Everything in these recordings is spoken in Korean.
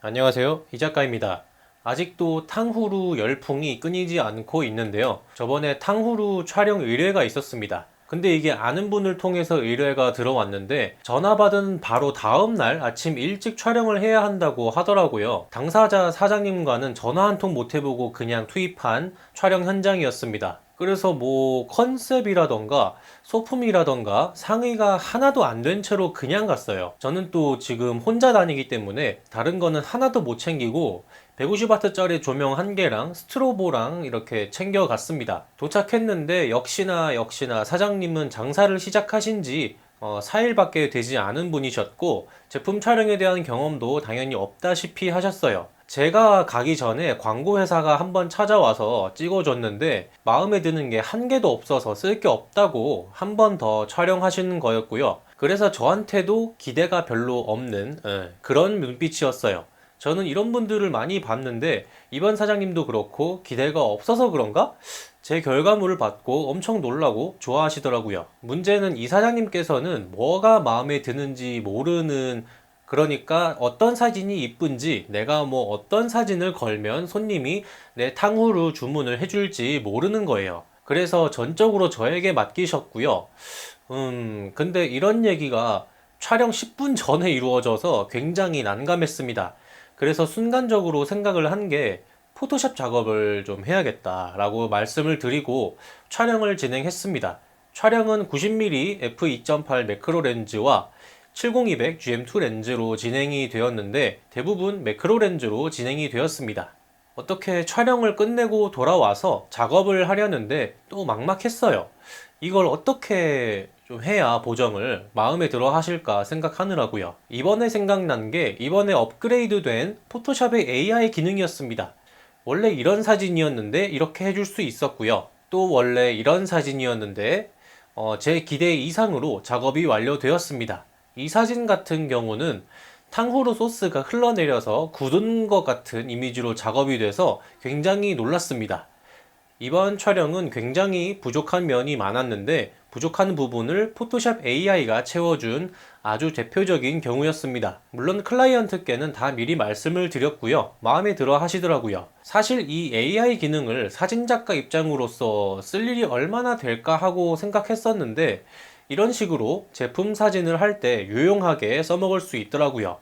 안녕하세요. 이 작가입니다. 아직도 탕후루 열풍이 끊이지 않고 있는데요. 저번에 탕후루 촬영 의뢰가 있었습니다. 근데 이게 아는 분을 통해서 의뢰가 들어왔는데 전화 받은 바로 다음 날 아침 일찍 촬영을 해야 한다고 하더라고요. 당사자 사장님과는 전화 한 통 못 해보고 그냥 투입한 촬영 현장이었습니다. 그래서 뭐 컨셉이라던가 소품이라던가 상의가 하나도 안 된 채로 그냥 갔어요. 저는 또 지금 혼자 다니기 때문에 다른 거는 하나도 못 챙기고 150W짜리 조명 한 개랑 스트로보랑 이렇게 챙겨갔습니다. 도착했는데 역시나 역시나 사장님은 장사를 시작하신 지 어, 4일밖에 되지 않은 분이셨고 제품 촬영에 대한 경험도 당연히 없다시피 하셨어요. 제가 가기 전에 광고 회사가 한번 찾아와서 찍어줬는데 마음에 드는 게 한 개도 없어서 쓸 게 없다고 한 번 더 촬영하시는 거였고요. 그래서 저한테도 기대가 별로 없는 예, 그런 눈빛이었어요. 저는 이런 분들을 많이 봤는데 이번 사장님도 그렇고 기대가 없어서 그런가? 제 결과물을 받고 엄청 놀라고 좋아하시더라고요. 문제는 이 사장님께서는 뭐가 마음에 드는지 모르는 그러니까 어떤 사진이 이쁜지 내가 뭐 어떤 사진을 걸면 손님이 내 탕후루 주문을 해줄지 모르는 거예요. 그래서 전적으로 저에게 맡기셨고요. 음, 근데 이런 얘기가 촬영 10분 전에 이루어져서 굉장히 난감했습니다. 그래서 순간적으로 생각을 한 게 포토샵 작업을 좀 해야겠다라고 말씀을 드리고 촬영을 진행했습니다. 촬영은 90mm f2.8 매크로 렌즈와 70-200 GM2 렌즈로 진행이 되었는데 대부분 매크로 렌즈로 진행이 되었습니다. 어떻게 촬영을 끝내고 돌아와서 작업을 하려는데 또 막막했어요. 이걸 어떻게 좀 해야 보정을 마음에 들어 하실까 생각하느라고요. 이번에 생각난 게 이번에 업그레이드 된 포토샵의 AI 기능이었습니다. 원래 이런 사진이었는데 이렇게 해줄 수 있었고요. 또 원래 이런 사진이었는데 어, 제 기대 이상으로 작업이 완료되었습니다. 이 사진 같은 경우는 탕후루 소스가 흘러내려서 굳은 것 같은 이미지로 작업이 돼서 굉장히 놀랐습니다. 이번 촬영은 굉장히 부족한 면이 많았는데 부족한 부분을 포토샵 AI가 채워준 아주 대표적인 경우였습니다. 물론 클라이언트께는 다 미리 말씀을 드렸고요. 마음에 들어 하시더라고요. 사실 이 AI 기능을 사진작가 입장으로서 쓸 일이 얼마나 될까 하고 생각했었는데 이런 식으로 제품 사진을 할 때 유용하게 써먹을 수 있더라고요.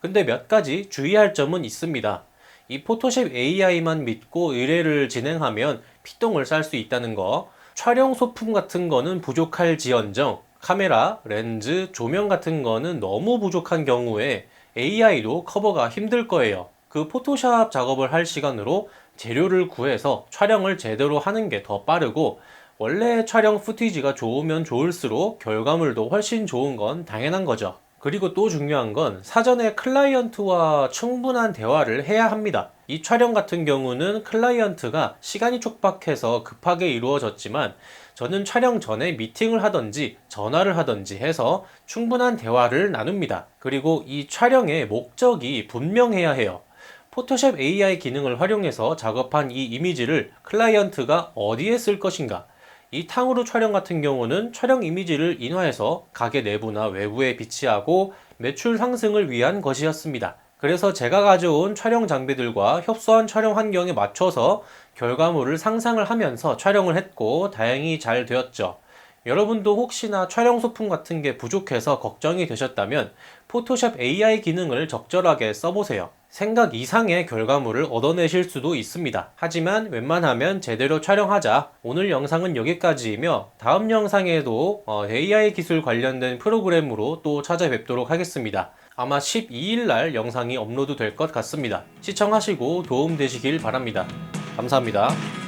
근데 몇 가지 주의할 점은 있습니다. 이 포토샵 AI만 믿고 의뢰를 진행하면 피똥을 쌀 수 있다는 거. 촬영 소품 같은 거는 부족할 지언정 카메라, 렌즈, 조명 같은 거는 너무 부족한 경우에 AI도 커버가 힘들 거예요. 그 포토샵 작업을 할 시간으로 재료를 구해서 촬영을 제대로 하는 게 더 빠르고 원래 촬영 푸티지가 좋으면 좋을수록 결과물도 훨씬 좋은 건 당연한 거죠. 그리고 또 중요한 건 사전에 클라이언트와 충분한 대화를 해야 합니다. 이 촬영 같은 경우는 클라이언트가 시간이 촉박해서 급하게 이루어졌지만 저는 촬영 전에 미팅을 하던지 전화를 하던지 해서 충분한 대화를 나눕니다. 그리고 이 촬영의 목적이 분명해야 해요. 포토샵 AI 기능을 활용해서 작업한 이 이미지를 클라이언트가 어디에 쓸 것인가? 이 탕후루 촬영 같은 경우는 촬영 이미지를 인화해서 가게 내부나 외부에 비치하고 매출 상승을 위한 것이었습니다. 그래서 제가 가져온 촬영 장비들과 협소한 촬영 환경에 맞춰서 결과물을 상상을 하면서 촬영을 했고 다행히 잘 되었죠. 여러분도 혹시나 촬영 소품 같은 게 부족해서 걱정이 되셨다면 포토샵 AI 기능을 적절하게 써보세요. 생각 이상의 결과물을 얻어내실 수도 있습니다. 하지만 웬만하면 제대로 촬영하자. 오늘 영상은 여기까지이며 다음 영상에도 어, AI 기술 관련된 프로그램으로 또 찾아뵙도록 하겠습니다. 아마 12일 날 영상이 업로드 될 것 같습니다. 시청하시고 도움 되시길 바랍니다. 감사합니다.